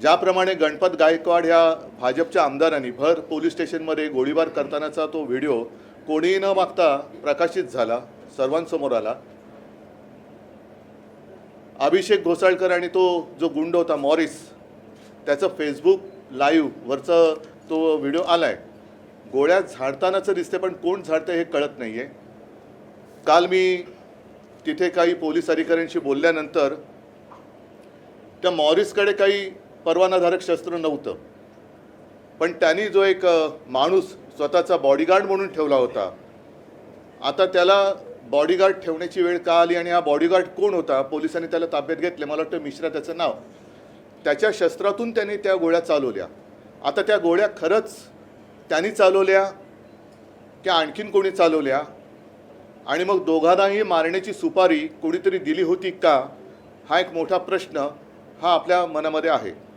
ज्याप्रमाणे गणपत गायकवाड ह्या भाजपच्या आमदारांनी भर पोलीस स्टेशनमध्ये गोळीबार करतानाचा तो व्हिडिओ कोणीही न मागता प्रकाशित झाला सर्वांसमोर आला. अभिषेक घोसाळकर आणि तो जो गुंड होता मॉरिस त्याचं फेसबुक लाईव्हवरचं तो व्हिडिओ आला आहे गोळ्या झाडतानाचं दिसते पण कोण झाडतं हे कळत नाही आहे काल मी तिथे काही पोलीस अधिकाऱ्यांशी बोलल्यानंतर त्या मॉरिसकडे काही परवानाधारक शस्त्र नव्हतं. पण त्यांनी जो एक माणूस स्वतःचा बॉडीगार्ड म्हणून ठेवला होता आता त्याला बॉडीगार्ड ठेवण्याची वेळ का आली आणि हा बॉडीगार्ड कोण होता? पोलिसांनी त्याला ताब्यात घेतले. मला वाटतं मिश्रा त्याचं नाव. त्याच्या शस्त्रातून त्यांनी त्या गोळ्या चालवल्या. आता त्या गोळ्या खरंच त्यांनी चालवल्या की आणखीन कोणी चालवल्या? आणि मग दोघांनाही मारण्याची सुपारी कोणीतरी दिली होती का? हा एक मोठा प्रश्न हा आपल्या मनामध्ये आहे.